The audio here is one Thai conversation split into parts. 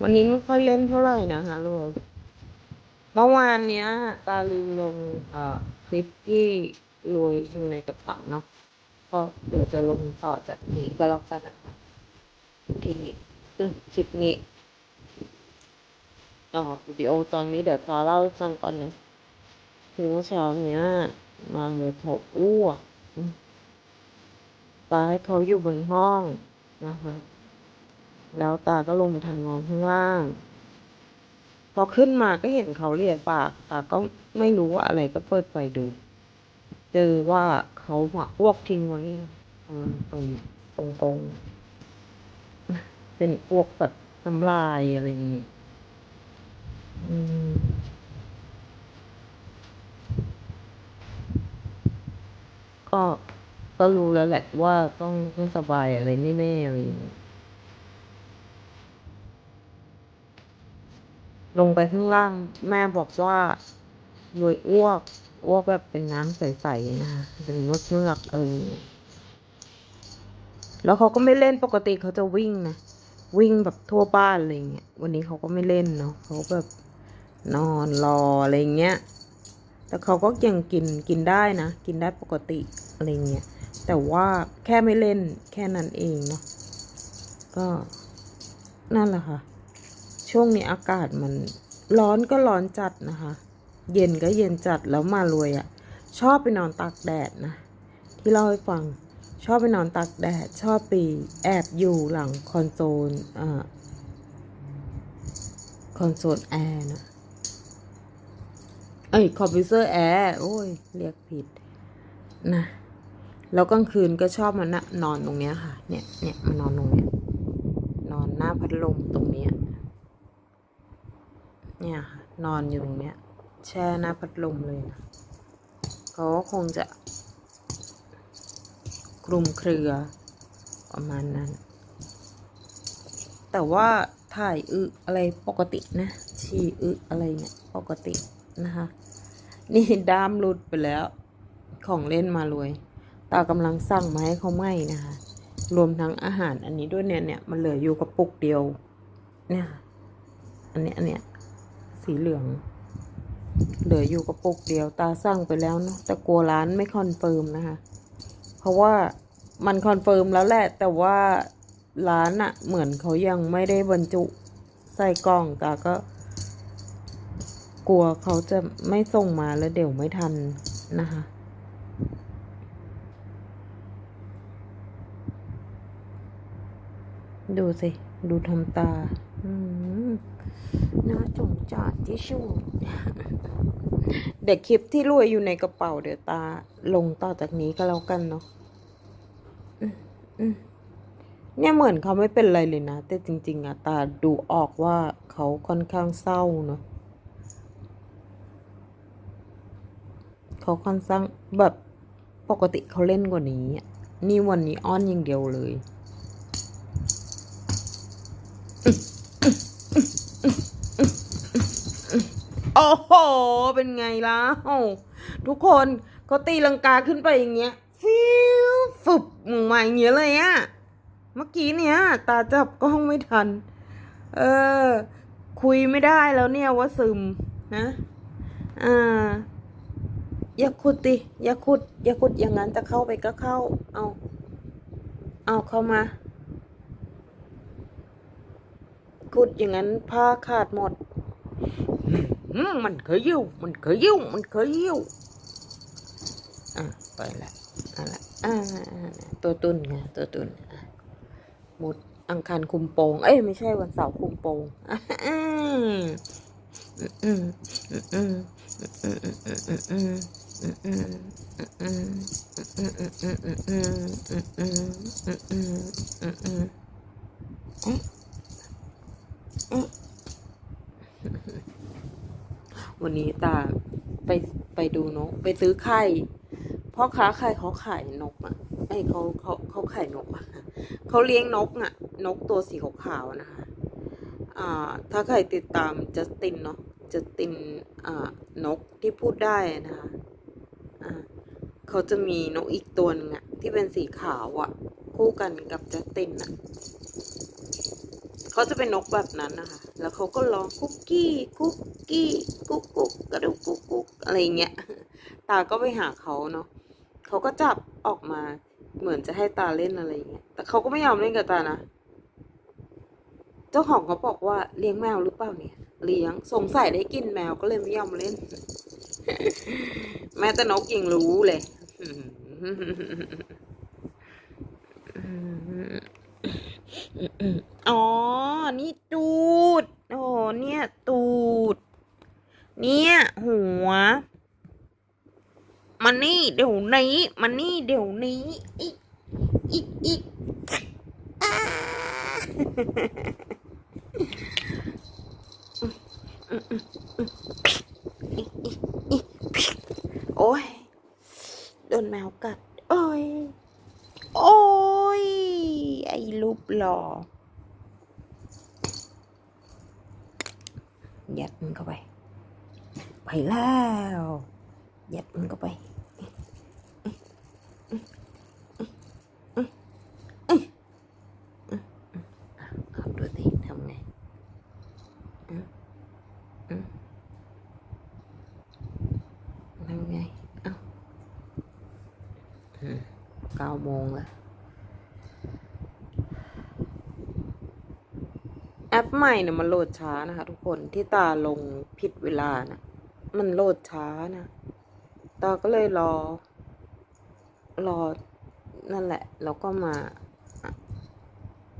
วันนี้ไม่ค่อยเล่นเท่าไหร่นะคะลูกเมื่อวานเนี้ย ตาลืมลงเอ่อคลิปที่ลุยอยู่ในกระเป๋าเนาะก็เดี๋ยวจะลงต่อจากนี้ก็แล้วกันนะคะทีอืมคลิปนี้อ๋อวิดีโอตอนนี้เดี๋ยวตาเล่าให้ฟังก่อนนะคือเมื่อเช้าเนี้ยมาเลยเขาอ้วกตาให้เขาอยู่บนห้องนะคะ แล้วตาก็ลงไปทำงานข้างล่าง พอขึ้นมาก็เห็นเขาเลียปากตาก็ไม่รู้ว่าอะไรก็เปิดไฟดู เจอว่าเขาหมักอ้วกทิ้งไว้ตรงตรงตรงเป็นอ้วกแบบน้ำลายอะไรอย่างงี้ก็ก็รู้แล้วแหละว่าต้องไม่สบายอะไรแน่ๆอะไรอย่างงี้ ลงไปข้างล่าง แม่บอกว่าโดยอ้วก อ้วกแบบเป็นน้ำใสๆนะคะเป็นเมือกเมือกเออ แล้วเขาก็ไม่เล่นปกติเขาจะวิ่งนะวิ่งแบบทั่วบ้านอะไรเงี้ย วันนี้เขาก็ไม่เล่นเนาะเขาแบบนอนรออะไรเงี้ย แต่เขาก็ยังกินกินได้นะ กินได้ปกติอะไรเงี้ย แต่ว่าแค่ไม่เล่นแค่นั้นเองเนาะ ก็นั่นแหละค่ะ ช่วงนี้อากาศมันร้อนก็ร้อนจัดนะคะ เย็นก็เย็นจัดแล้วมารวยอะ่ะ ชอบไปนอนตากแดดนะ ที่เล่าให้ฟังชอบไปนอนตากแดด ชอบไปแอบอยู่หลังคอนโซลอ่าคอนโซลแอร์นะเอ้ยคอมพิวเตอร์แอร์โอ้ย เรียกผิดนะแล้วกลางคืนก็ชอบมานะนอนตรงเนี้ยค่ะ เนี่ยเนี่ยมานอนตรงเนี้ยนอนหน้าพัดลมตรงเนี้ย เนี่ยค่ะนอนอยู่ตรงเนี้ย แช่หน้าพัดลมเลยนะเขาก็คงจะคลุมเครือประมาณนั้น แต่ว่าถ่ายอึอะไรปกตินะ ฉี่อึอะไรเนี่ยปกตินะคะ นี่ด้ามหลุดไปแล้ว ของเล่นมารวย ตากำลังสั่งมาให้เขาไหมนะคะ รวมทั้งอาหารอันนี้ด้วยเนี่ยเนี่ยมันเหลืออยู่กระปุกเดียว เนี่ยอันเนี้ยอันเนี้ย สีเหลือง เหลืออยู่กระปุกเดียวตาสั่งไปแล้วเนาะแต่กลัวร้านไม่คอนเฟิร์มนะคะ เพราะว่ามันคอนเฟิร์มแล้วแหละ แต่ว่าร้านอะเหมือนเขายังไม่ได้บรรจุใส่กล่องตาก็ กลัวเขาจะไม่ส่งมาแล้วเดี๋ยวไม่ทันนะคะดูสิ ดูทำตา น่าสงสารที่สุดเด็กคลิปที่รวยอยู่ในกระเป๋าเดี๋ยวตาลงต่อจากนี้ก็แล้วกันเนาะเนี่ยเหมือนเขาไม่เป็นไรเลยนะ แต่จริง ๆอะตาดูออกว่าเขาค่อนข้างเศร้าเนาะเขาค่อนข้างแบบปกติเขาเล่นกว่านี้นี่วันนี้อ้อนอย่างเดียวเลย โอ้โห เป็นไงล่ะทุกคนเขาตีลังกาขึ้นไปอย่างเงี้ย ฟิวฝุบมาอย่างเงี้ยเลยอะเมื่อกี้เนี้ยตาจับกล้องไม่ทัน เออ คุยไม่ได้แล้วเนี่ยว่าซึมนะ อ่า อย่าขุดติอย่าขุด อย่าขุดอย่างนั้นจะเข้าไปก็เข้า เอา เอาเข้ามาขุดอย่างนั้นผ้าขาดหมด มันเคยยิ้วมันเคยยิ้วมันเคยยิ้วอะไปละอะละอ่าตัวตุนไงตัวตุนหมดอังคารคุมโปง เอ้ยไม่ใช่วันเสาร์คุมโปงอะอืม วันนี้ตาไปไปดูนก ไปซื้อไข่พ่อค้าไข่เขาขายนกอะไอยเขาเขาเขาขายนกอะเขาเลี้ยงนกอะ นกตัวสีขาวๆนะคะอ่า ถ้าใครติดตามจัสตินเนาะจัสตินอ่านกที่พูดได้นะคะอ่าเขาจะมีนกอีกตัวหนึงอะที่เป็นสีขาวอะ คู่กันกับจัสตินอะ เขาจะเป็นนกแบบนั้นนะคะ แล้วเขาก็ร้องกุ๊กกี้กุ๊กกี้กุ๊กกุ๊กกระดุกกุ๊กกุ๊กอะไรเงี้ย ตาก็ไปหาเขาเนาะเขาก็จับออกมาเหมือนจะให้ตาเล่นอะไรเงี้ย แต่เขาก็ไม่ยอมเล่นกับตานะ เจ้าของเขาบอกว่าเลี้ยงแมวหรือเปล่าเนี่ย เลี้ยงสงสัยได้กินแมวก็เลยไม่ยอมเล่น แม้แต่นกยังรู้เลยอ๋ อ๋อ นี่ตูด โอ้เนี่ย ตูด เนี่ย หัว มันนี่เดี๋ยวนี้ มันนี่เดี๋ยวนี้ อีกอีกอีกอ้าโอ้ย โดนแมวกัด โอ้ย โอ้ย ไอ้รูปหล่อ ยัดมันเข้าไป ไปแล้วยัดมันเข้าไปเก้าโมงแล้ว ปใหม่เนี่ยมันโหลดช้านะคะ ทุกคนที่ตาลงผิดเวลานะมันโหลดช้านะ ตาก็เลยรอ รอนั่นแหละ แล้วก็มา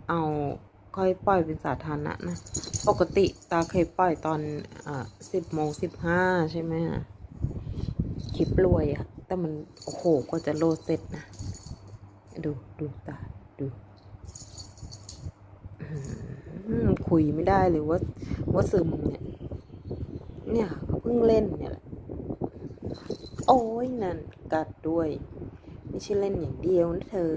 เอาค่อยปล่อยเป็นสาธารณะนะ ปกติตาเคยปล่อยตอนอ่าสิบโมงสิบห้าใช่ไหมอะคลิปรวยอะแต่มัน โอ้โหกว่าจะโหลดเสร็จนะ ดู ดูตา ดู คุยไม่ได้เลยว่าว่าซึมเนี่ย เนี่ยเขาเพิ่งเล่นเนี่ยแหละโอ้ยนั่นกัดด้วย ไม่ใช่เล่นอย่างเดียวนะเธอ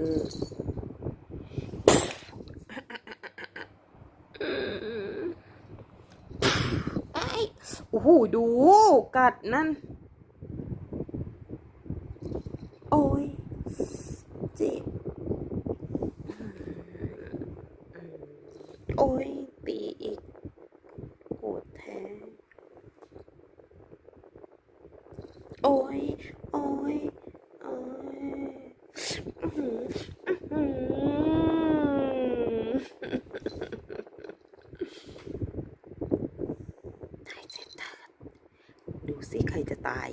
ไอ้โอ้โหดูกัดนั่น โอ้ยเจ็บ โอ้ย ตีอีกโหดแท้ โอ้ย โอ้ย โอ้ยอื้อหืออื้อหือตายเสร็จเถิดดูสิใครจะตาย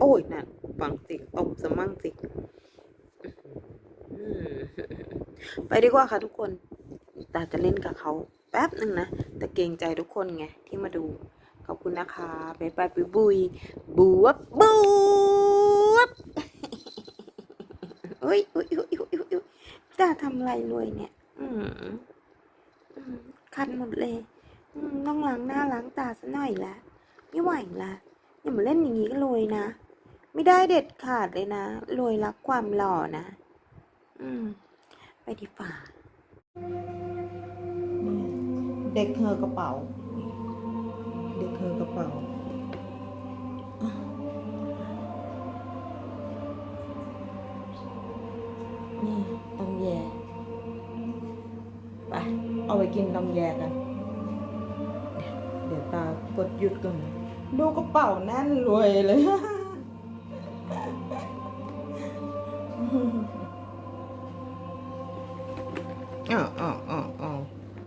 โอ้ยนั่นฟังสิตบสมั่งสิไปดีกว่าค่ะทุกคน ตาจะเล่นกับเขาแป๊บหนึ่งนะ แต่เกรงใจทุกคนไง ที่มาดู ขอบคุณนะคะบ๊ายบายปุยบุยบวบบวบอุ้ยอุ้ยอุ้ยอุ้ยอุ้ยตาทำไรรวยเนี่ย อืมคันหมดเลยต้องล้างหน้าล้างตาซะหน่อยละไม่ไหวละอย่ามาเล่นอย่างนี้ก็รวยนะ ไม่ได้เด็ดขาดเลยนะรวยรักความหล่อนะ อืม ไปดีฝ่า เด็กเธอกระเป๋า เด็กเธอกระเป๋า นี่ตำแยไป เอาไปกินตำแยกัน เดี๋ยวตากดหยุดก่อน ดูกระเป๋าแน่นรวยเลย